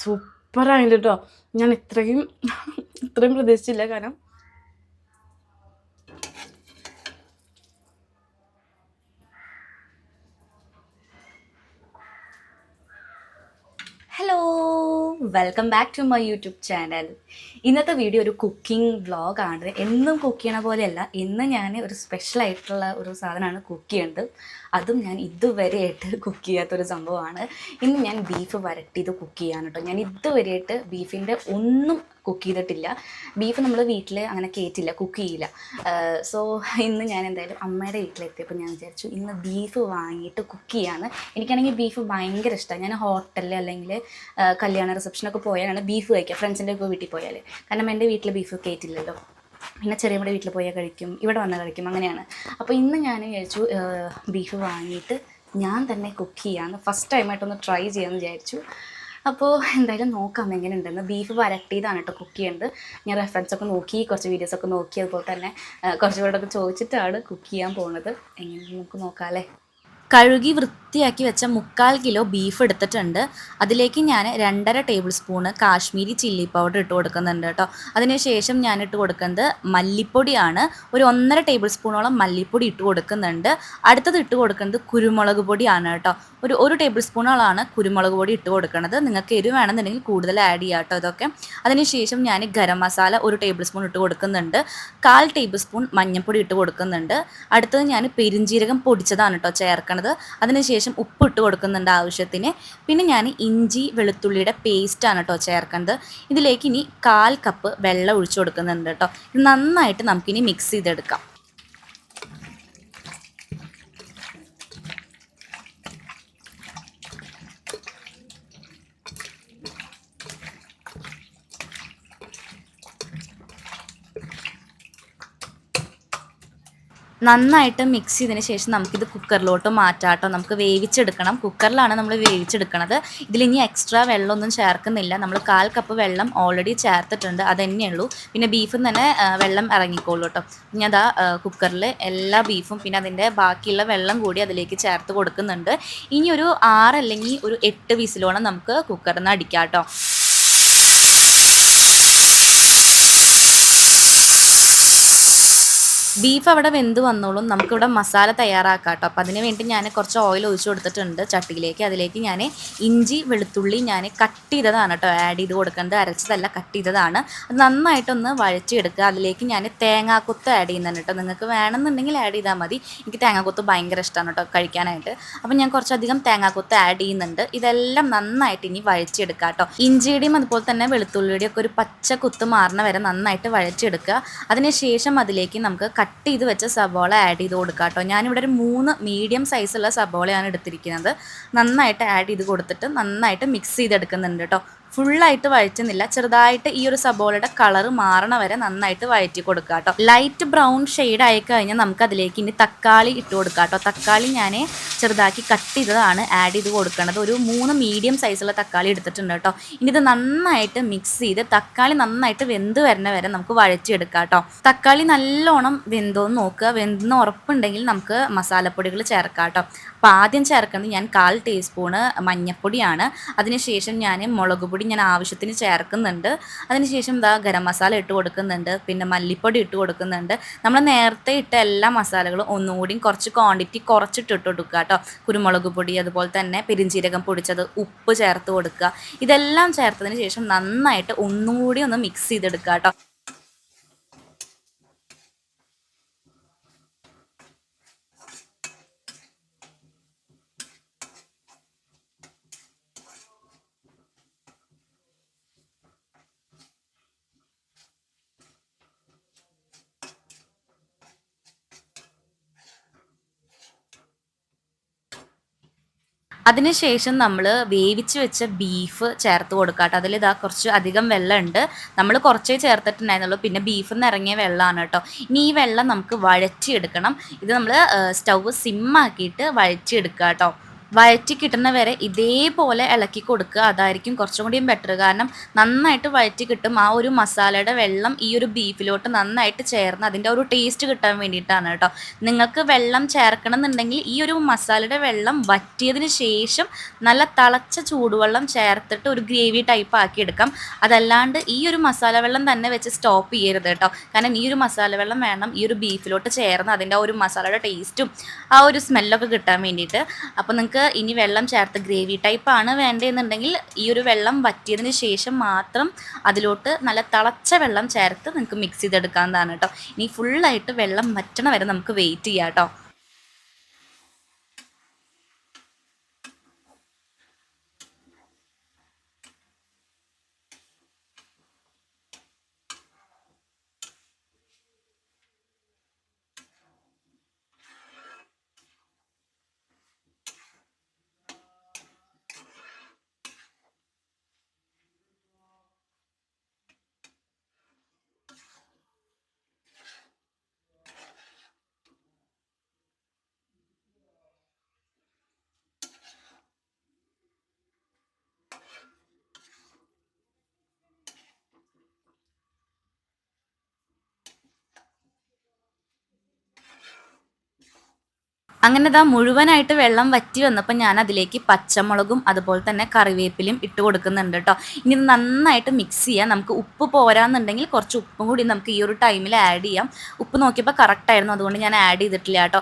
സൂപ്പറായിട്ട് കേട്ടോ ഞാൻ ഇത്രയും ഇത്രയും പ്രതീക്ഷിച്ചില്ല. കാരണം welcome back to my YouTube channel ഇന്നത്തെ വീഡിയോ ഒരു കുക്കിംഗ് വ്ളോഗാണ് എന്നും കുക്ക് ചെയ്യണ പോലെയല്ല. ഇന്ന് ഞാൻ ഒരു സ്പെഷ്യൽ ആയിട്ടുള്ള ഒരു സാധനമാണ് കുക്ക് ചെയ്യുന്നത്. അതും ഞാൻ ഇതുവരെയായിട്ട് കുക്ക് ചെയ്യാത്തൊരു സംഭവമാണ്. ഇന്ന് ഞാൻ ബീഫ് വരട്ടിയത് കുക്ക് ചെയ്യാൻ കേട്ടോ. ഞാൻ ഇതുവരെയായിട്ട് ബീഫിന്റെ ഒന്നും കുക്ക് ചെയ്തിട്ടില്ല. ബീഫ് നമ്മൾ വീട്ടിൽ അങ്ങനെ കയറ്റില്ല കുക്ക് ചെയ്യില്ല. സോ ഇന്ന് ഞാൻ എന്തായാലും അമ്മയുടെ വീട്ടിലെത്തിയപ്പോൾ ഞാൻ വിചാരിച്ചു ഇന്ന് ബീഫ് വാങ്ങിയിട്ട് കുക്ക് ചെയ്യാന്ന്. എനിക്കാണെങ്കിൽ ബീഫ് ഭയങ്കര ഇഷ്ടമാണ് ഞാൻ ഹോട്ടലിൽ അല്ലെങ്കിൽ കല്യാണ റിസപ്ഷനൊക്കെ പോയാലാണ് ബീഫ് കഴിക്കുക ഫ്രണ്ട്സിന്റെ ഒക്കെ വീട്ടിൽ പോയാൽ കാരണം എന്റെ വീട്ടിൽ ബീഫ് കയറ്റില്ലല്ലോ പിന്നെ ചെറിയമ്മയുടെ വീട്ടിൽ പോയാൽ കഴിക്കും ഇവിടെ വന്നാൽ കഴിക്കും അങ്ങനെയാണ്. അപ്പോൾ ഇന്ന് ഞാൻ വിചാരിച്ചു ബീഫ് വാങ്ങിയിട്ട് ഞാൻ തന്നെ കുക്ക് ചെയ്യാമെന്ന് ഫസ്റ്റ് ടൈമായിട്ടൊന്ന് ട്രൈ ചെയ്യാമെന്ന് വിചാരിച്ചു. അപ്പോൾ എന്തായാലും നോക്കാം എങ്ങനെ ഉണ്ടെന്ന് ബീഫ് വരട്ടിയതാണ് കേട്ടോ കുക്ക് ചെയ്യുന്നത് ഞാൻ റെഫറൻസ് ഒക്കെ നോക്കി കുറച്ച് വീഡിയോസ് ഒക്കെ നോക്കി അതുപോലെ തന്നെ കുറച്ചുകൂടെ ഒക്കെ ചോദിച്ചിട്ടാണ് കുക്ക് ചെയ്യാൻ പോകുന്നത് എങ്ങനെ നമുക്ക് നോക്കാം അല്ലേ? കഴുകി വൃത്തിയാക്കി വെച്ച മുക്കാൽ കിലോ ബീഫ് എടുത്തിട്ടുണ്ട്. അതിലേക്ക് ഞാൻ രണ്ടര table spoon Kashmiri chilli powder ഇട്ട് കൊടുക്കുന്നുണ്ട് കേട്ടോ. അതിനുശേഷം ഞാൻ ഇട്ട് കൊടുക്കുന്നത് മല്ലിപ്പൊടിയാണ്. ഒരു ഒന്നര ടേബിൾ സ്പൂണോളം മല്ലിപ്പൊടി ഇട്ട് കൊടുക്കുന്നുണ്ട്. അടുത്തത് ഇട്ട് കൊടുക്കുന്നത് കുരുമുളക് പൊടിയാണ് കേട്ടോ. ഒരു ഒരു ടേബിൾ സ്പൂണോളാണ് കുരുമുളക് പൊടി ഇട്ട് കൊടുക്കുന്നത് നിങ്ങൾക്ക് എരിവ് വേണമെന്നുണ്ടെങ്കിൽ കൂടുതൽ ആഡ് ചെയ്യാം കേട്ടോ ഇതൊക്കെ. അതിനുശേഷം ഞാൻ ഗരം മസാല ഒരു ടേബിൾ സ്പൂൺ ഇട്ട് കൊടുക്കുന്നുണ്ട്. കാൽ ടേബിൾ സ്പൂൺ മഞ്ഞൾപ്പൊടി ഇട്ട് കൊടുക്കുന്നുണ്ട്. അടുത്തത് ഞാൻ പെരിഞ്ജീരകം പൊടിച്ചതാണ് കേട്ടോ ചേർക്കണത് അതിനുശേഷം ഉപ്പ് ഇട്ട് കൊടുക്കുന്നുണ്ട് ആവശ്യത്തിന്. പിന്നെ ഞാൻ ഇഞ്ചി വെളുത്തുള്ളിയുടെ പേസ്റ്റാണ് കേട്ടോ ചേർക്കേണ്ടത് ഇതിലേക്ക് ഇനി കാൽ കപ്പ് വെള്ളം ഒഴിച്ചു കൊടുക്കുന്നുണ്ട് കേട്ടോ ഇത് നന്നായിട്ട് നമുക്കിനി മിക്സ് ചെയ്തെടുക്കാം. നന്നായിട്ട് മിക്സ് ചെയ്തതിന് ശേഷം നമുക്കിത് കുക്കറിലോട്ട് മാറ്റാട്ടോ. നമുക്ക് വേവിച്ചെടുക്കണം. കുക്കറിലാണ് നമ്മൾ വേവിച്ചെടുക്കണത്. ഇതിലിനി എക്സ്ട്രാ വെള്ളമൊന്നും ചേർക്കുന്നില്ല. നമ്മൾ കാൽ കപ്പ് വെള്ളം ഓൾറെഡി ചേർത്തിട്ടുണ്ട്. അത് തന്നെയുള്ളൂ പിന്നെ ബീഫിൽ തന്നെ വെള്ളം ഇറങ്ങിക്കോളൂ കേട്ടോ ഇനി അതാ കുക്കറിൽ എല്ലാ ബീഫും പിന്നെ അതിന്റെ ബാക്കിയുള്ള വെള്ളം കൂടി അതിലേക്ക് ചേർത്ത് കൊടുക്കുന്നുണ്ട്. ഇനി ഒരു ആറ് അല്ലെങ്കിൽ ഒരു എട്ട് വിസിലോളം നമുക്ക് കുക്കറിൽ നിന്ന് അടിക്കാം കേട്ടോ ബീഫ് അവിടെ വെന്ത് വന്നോളും. നമുക്കിവിടെ മസാല തയ്യാറാക്കാം കേട്ടോ. അപ്പോൾ അതിന് വേണ്ടി ഞാൻ കുറച്ച് ഓയിൽ ഒഴിച്ച് കൊടുത്തിട്ടുണ്ട് ചട്ടിയിലേക്ക്. അതിലേക്ക് ഞാൻ ഇഞ്ചി വെളുത്തുള്ളി ഞാൻ കട്ട് ചെയ്തതാണ് കേട്ടോ. ആഡ് ചെയ്ത് കൊടുക്കുന്നത്. അരച്ചതല്ല കട്ട് ചെയ്തതാണ്. അത് നന്നായിട്ടൊന്ന് വഴച്ചെടുക്കുക അതിലേക്ക് ഞാൻ തേങ്ങാക്കൊത്ത് ആഡ് ചെയ്യുന്നുണ്ട് കേട്ടോ. നിങ്ങൾക്ക് വേണമെന്നുണ്ടെങ്കിൽ ആഡ് ചെയ്താൽ മതി. എനിക്ക് തേങ്ങാക്കൊത്ത് ഭയങ്കര ഇഷ്ടമാണ് കേട്ടോ കഴിക്കാനായിട്ട്. അപ്പോൾ ഞാൻ കുറച്ചധികം തേങ്ങാക്കൊത്ത് ആഡ് ചെയ്യുന്നുണ്ട്. ഇതെല്ലാം നന്നായിട്ട് ഇനി വഴച്ചെടുക്കുക കേട്ടോ. ഇഞ്ചിയുടെയും അതുപോലെ തന്നെ വെളുത്തുള്ളിയുടെയും ഒക്കെ ഒരു പച്ച കുത്ത് മാറണ വരെ നന്നായിട്ട് വഴച്ചെടുക്കുക അതിനുശേഷം അതിലേക്ക് നമുക്ക് കട്ട് ചെയ്ത് വെച്ച സബോള ആഡ് ചെയ്ത് കൊടുക്കുക കേട്ടോ ഞാനിവിടെ ഒരു മൂന്ന് മീഡിയം സൈസുള്ള സബോളയാണ് എടുത്തിരിക്കുന്നത്. നന്നായിട്ട് ആഡ് ചെയ്ത് കൊടുത്തിട്ട് നന്നായിട്ട് മിക്സ് ചെയ്തെടുക്കുന്നുണ്ട് കേട്ടോ ഫുള്ളായിട്ട് വഴറ്റുന്നില്ല. ചെറുതായിട്ട് ഈ ഒരു സബോളയുടെ കളർ മാറണ വരെ നന്നായിട്ട് വഴറ്റി കൊടുക്കുക കേട്ടോ. ലൈറ്റ് ബ്രൗൺ ഷെയ്ഡ് ആയി കഴിഞ്ഞാൽ നമുക്ക് അതിലേക്ക് ഇനി തക്കാളി ഇട്ട് കൊടുക്കുക കേട്ടോ. തക്കാളി ഞാൻ ചെറുതാക്കി കട്ട് ചെയ്തതാണ്. ആഡ് ചെയ്ത് കൊടുക്കുന്നത് ഒരു മൂന്ന് മീഡിയം സൈസുള്ള തക്കാളി എടുത്തിട്ടുണ്ട് കേട്ടോ. ഇനി ഇത് നന്നായിട്ട് മിക്സ് ചെയ്ത് തക്കാളി നന്നായിട്ട് വെന്ത് വരണ വരെ നമുക്ക് വഴറ്റിയെടുക്കാം കേട്ടോ. തക്കാളി നല്ലോണം വെന്തോന്ന് നോക്കുക. വെന്തെന്ന് ഉറപ്പുണ്ടെങ്കിൽ നമുക്ക് മസാലപ്പൊടികൾ ചേർക്കാം കേട്ടോ. അപ്പോൾ ആദ്യം ചേർക്കുന്നത് ഞാൻ കാൽ ടീസ്പൂണ് മഞ്ഞൾപ്പൊടിയാണ് അതിനുശേഷം ഞാൻ മുളക് ഞാൻ ആവശ്യത്തിന് ചേർക്കുന്നുണ്ട്. അതിനുശേഷം ഇതാ ഗരം മസാല ഇട്ട് കൊടുക്കുന്നുണ്ട്. പിന്നെ മല്ലിപ്പൊടി ഇട്ട് കൊടുക്കുന്നുണ്ട്. നമ്മൾ നേരത്തെ ഇട്ട എല്ലാ മസാലകളും ഒന്നുകൂടി കുറച്ച് ക്വാണ്ടിറ്റി കുറച്ചിട്ട് ഇട്ട് കൊടുക്കുക കേട്ടോ കുരുമുളക് പൊടി അതുപോലെ തന്നെ പെരിഞ്ചീരകം പൊടിച്ചത് ഉപ്പ് ചേർത്ത് കൊടുക്കുക. ഇതെല്ലാം ചേർത്തതിന് ശേഷം നന്നായിട്ട് ഒന്നുകൂടി ഒന്ന് മിക്സ് ചെയ്തെടുക്കുക കേട്ടോ അതിനുശേഷം നമ്മൾ വേവിച്ച് വെച്ച ബീഫ് ചേർത്ത് കൊടുക്കുക കേട്ടോ അതിൽ ഇതാ കുറച്ച് അധികം വെള്ളമുണ്ട്. നമ്മൾ കുറച്ചേ ചേർത്തിട്ടുണ്ടായിരുന്നുള്ളൂ. പിന്നെ ബീഫിൽ നിന്ന് ഇറങ്ങിയ വെള്ളമാണ് കേട്ടോ ഇനി ഈ വെള്ളം നമുക്ക് വഴറ്റിയെടുക്കണം. ഇത് നമ്മൾ സ്റ്റൗ സിമ്മാക്കിയിട്ട് വഴറ്റിയെടുക്കുക കേട്ടോ വഴറ്റി കിട്ടുന്ന വരെ ഇതേപോലെ ഇളക്കി കൊടുക്കുക. അതായിരിക്കും കുറച്ചും കൂടിയും ബെറ്റർ കാരണം നന്നായിട്ട് വയറ്റി കിട്ടും. ആ ഒരു മസാലയുടെ വെള്ളം ഈ ഒരു ബീഫിലോട്ട് നന്നായിട്ട് ചേർന്ന് അതിന്റെ ഒരു ടേസ്റ്റ് കിട്ടാൻ വേണ്ടിയിട്ടാണ് കേട്ടോ. നിങ്ങൾക്ക് വെള്ളം ചേർക്കണം എന്നുണ്ടെങ്കിൽ ഈ ഒരു മസാലയുടെ വെള്ളം വറ്റിയതിന് ശേഷം നല്ല തിളച്ച ചൂടുവെള്ളം ചേർത്തിട്ട് ഒരു ഗ്രേവി ടൈപ്പ് ആക്കി എടുക്കാം. അതല്ലാണ്ട് ഈ ഒരു മസാല വെള്ളം തന്നെ വെച്ച് സ്റ്റോപ്പ് ചെയ്യരുത് കേട്ടോ. കാരണം ഈ ഒരു മസാല വെള്ളം വേണം ഈ ഒരു ബീഫിലോട്ട് ചേർന്ന് അതിന്റെ ആ ഒരു മസാലയുടെ ടേസ്റ്റും ആ ഒരു സ്മെല്ലൊക്കെ കിട്ടാൻ വേണ്ടിയിട്ട്. അപ്പോൾ നിങ്ങൾക്ക് ഇനി വെള്ളം ചേർത്ത് ഗ്രേവി ടൈപ്പാണ് വേണ്ടതെന്നുണ്ടെങ്കിൽ ഈ ഒരു വെള്ളം വറ്റിയതിന് ശേഷം മാത്രം അതിലോട്ട് നല്ല തിളച്ച വെള്ളം ചേർത്ത് നിങ്ങൾക്ക് മിക്സ് ചെയ്തെടുക്കാവുന്നതാണ് കേട്ടോ ഇനി ഫുള്ളായിട്ട് വെള്ളം വറ്റണ വരെ നമുക്ക് വെയിറ്റ് ചെയ്യാം കേട്ടോ അങ്ങനെ ഇതാ മുഴുവനായിട്ട് വെള്ളം വറ്റി വന്നപ്പോൾ ഞാൻ അതിലേക്ക് പച്ചമുളകും അതുപോലെ തന്നെ കറിവേപ്പിലയും ഇട്ട് കൊടുക്കുന്നുണ്ട് കേട്ടോ ഇനി ഇത് നന്നായിട്ട് മിക്സ് ചെയ്യാം. നമുക്ക് ഉപ്പ് പോരാന്നുണ്ടെങ്കിൽ കുറച്ച് ഉപ്പും കൂടി നമുക്ക് ഈ ഒരു ടൈമിൽ ആഡ് ചെയ്യാം. ഉപ്പ് നോക്കിയപ്പോൾ കറക്റ്റ് ആയിരുന്നു. അതുകൊണ്ട് ഞാൻ ആഡ് ചെയ്തിട്ടില്ല കേട്ടോ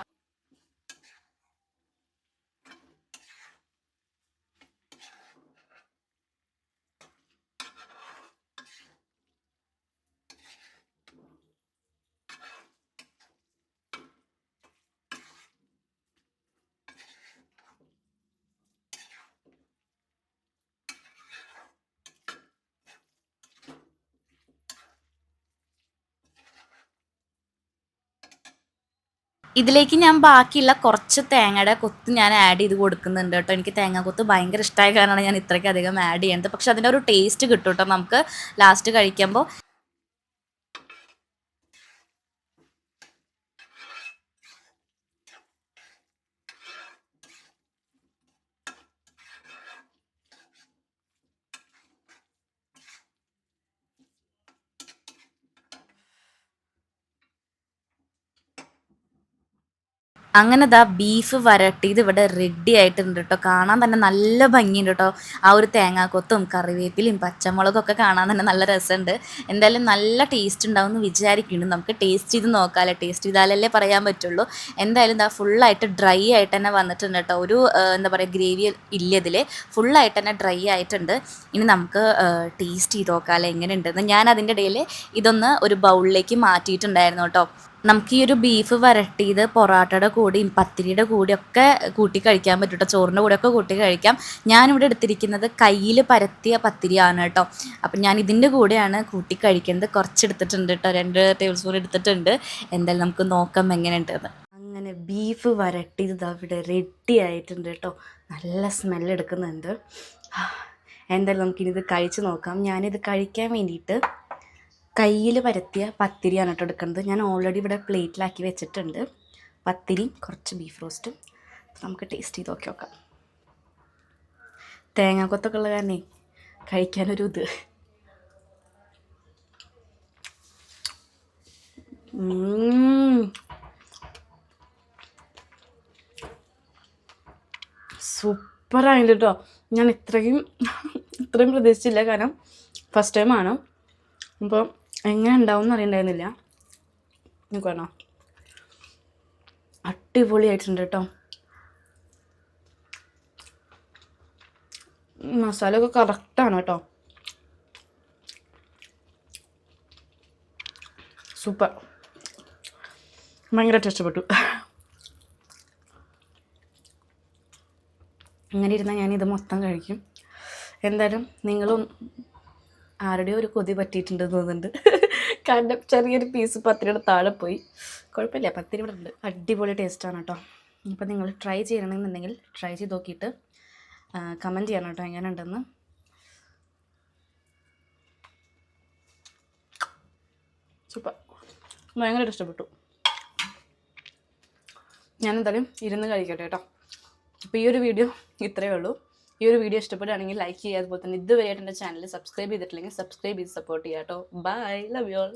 ഇതിലേക്ക് ഞാൻ ബാക്കിയുള്ള കുറച്ച് തേങ്ങയുടെ കൊത്ത് ഞാൻ ആഡ് ചെയ്ത് കൊടുക്കുന്നുണ്ട് കേട്ടോ. എനിക്ക് തേങ്ങ കൊത്ത് ഭയങ്കര ഇഷ്ടമായ കാരണമാണ് ഞാൻ ഇത്രയ്ക്ക് അധികം ആഡ് ചെയ്യുന്നത് പക്ഷെ അതിന്റെ ഒരു ടേസ്റ്റ് കിട്ടും കേട്ടോ നമുക്ക് ലാസ്റ്റ് കഴിക്കുമ്പോൾ. അങ്ങനെ ദാ ബീഫ് വരട്ടിയത് ഇവിടെ റെഡി ആയിട്ടുണ്ട് കേട്ടോ കാണാൻ തന്നെ നല്ല ഭംഗിയുണ്ട് കേട്ടോ ആ ഒരു തേങ്ങാക്കൊത്തും കറിവേപ്പിലയും പച്ചമുളകും ഒക്കെ കാണാൻ തന്നെ നല്ല രസമുണ്ട്. എന്തായാലും നല്ല ടേസ്റ്റ് ഉണ്ടാവും എന്ന് വിചാരിക്കുന്നുണ്ട്. നമുക്ക് ടേസ്റ്റ് ചെയ്ത് നോക്കാമല്ലേ ടേസ്റ്റ് ചെയ്താലല്ലേ പറയാൻ പറ്റുള്ളൂ. എന്തായാലും ദാ ഫുള്ളായിട്ട് ഡ്രൈ ആയിട്ട് തന്നെ വന്നിട്ടുണ്ട് കേട്ടോ ഒരു എന്താ പറയുക ഗ്രേവി ഇല്ല ഇതിൽ ഫുള്ളായിട്ട് തന്നെ ഡ്രൈ ആയിട്ടുണ്ട്. ഇനി നമുക്ക് ടേസ്റ്റ് ചെയ്ത് നോക്കാമല്ലേ എങ്ങനെയുണ്ടെന്ന്. ഞാൻ അതിന്റെ ഇടയിൽ ഇതൊന്ന് ഒരു ബൗളിലേക്ക് മാറ്റിയിട്ടുണ്ടായിരുന്നു കേട്ടോ നമുക്ക് ഈ ഒരു ബീഫ് വരട്ടിയത് പൊറാട്ടയുടെ കൂടെയും പത്തിരിയുടെ കൂടിയൊക്കെ കൂട്ടി കഴിക്കാൻ പറ്റും കേട്ടോ ചോറിന്റെ കൂടെയൊക്കെ കൂട്ടി കഴിക്കാം. ഞാനിവിടെ എടുത്തിരിക്കുന്നത് കയ്യിൽ പരത്തിയ പത്തിരിയാണ് കേട്ടോ. അപ്പം ഞാൻ ഇതിന്റെ കൂടെയാണ് കൂട്ടി കഴിക്കുന്നത്. കുറച്ച് എടുത്തിട്ടുണ്ട് കേട്ടോ. രണ്ട് ടേബിൾ സ്പൂൺ എടുത്തിട്ടുണ്ട്. എന്തായാലും നമുക്ക് നോക്കാം എങ്ങനെയുണ്ടെന്ന്. അങ്ങനെ ബീഫ് വരട്ടിയത് അവിടെ റെഡി ആയിട്ടുണ്ട് കേട്ടോ. നല്ല സ്മെല്ല് എടുക്കുന്നുണ്ട്. ആ, എന്തായാലും നമുക്കിനിത് കഴിച്ച് നോക്കാം. ഞാനിത് കഴിക്കാൻ വേണ്ടിയിട്ട് കയ്യിൽ പരത്തിയ പത്തിരിയാണ് കേട്ടോ എടുക്കുന്നത്. ഞാൻ ഓൾറെഡി ഇവിടെ പ്ലേറ്റിലാക്കി വെച്ചിട്ടുണ്ട്. പത്തിരിയും കുറച്ച് ബീഫ് റോസ്റ്റും നമുക്ക് ടേസ്റ്റ് ചെയ്ത് നോക്കി നോക്കാം. തേങ്ങാക്കൊത്തൊക്കെ ഉള്ള കാരണേ കഴിക്കാനൊരു ഇത്. സൂപ്പറായി കേട്ടോ. ഞാൻ ഇത്രയും ഇത്രയും പ്രതീക്ഷിച്ചില്ല. കാരണം ഫസ്റ്റ് ടൈമാണ് അപ്പോൾ എങ്ങനെ ഉണ്ടാവും എന്ന് അറിയണ്ടായിരുന്നില്ല നിങ്ങൾക്ക് വേണോ അടിപൊളിയായിട്ടുണ്ട് കേട്ടോ. മസാല ഒക്കെ കറക്റ്റാണ് കേട്ടോ. സൂപ്പർ. ഭയങ്കരമായിട്ട് ഇഷ്ടപ്പെട്ടു. അങ്ങനെ ഇരുന്നാൽ ഞാനിത് മൊത്തം കഴിക്കും. എന്തായാലും നിങ്ങളും ആരുടെയോ ഒരു കൊതി പറ്റിയിട്ടുണ്ടെന്ന് തോന്നുന്നുണ്ട്. കാരണം ചെറിയൊരു പീസ് പത്തിരിയുടെ താഴെ പോയി. കുഴപ്പമില്ല പത്തിരി ഇവിടെ ഉണ്ട്. അടിപൊളി ടേസ്റ്റാണ് കേട്ടോ. ഇപ്പം നിങ്ങൾ ട്രൈ ചെയ്യണമെന്നുണ്ടെങ്കിൽ ട്രൈ ചെയ്ത് നോക്കിയിട്ട് കമന്റ് ചെയ്യണം കേട്ടോ എങ്ങനെ ഉണ്ടെന്ന് സൂപ്പർ. ഭയങ്കര ഇഷ്ടപ്പെട്ടു. ഞാൻ എന്തായാലും ഇരുന്ന് കഴിക്കട്ടെ കേട്ടോ. അപ്പോൾ ഈ ഒരു വീഡിയോ ഇത്രയേ ഉള്ളൂ. ഈ ഒരു വീഡിയോ ഇഷ്ടപ്പെടുകയാണെങ്കിൽ ലൈക്ക് ചെയ്യുക. അതുപോലെ തന്നെ ഇതുവരെയായിട്ട് എന്റെ ചാനൽ സബ്സ്ക്രൈബ് ചെയ്തിട്ടില്ലെങ്കിൽ സബ്സ്ക്രൈബ് ചെയ്ത് സപ്പോർട്ട് ചെയ്യാം കേട്ടോ. Bye love you all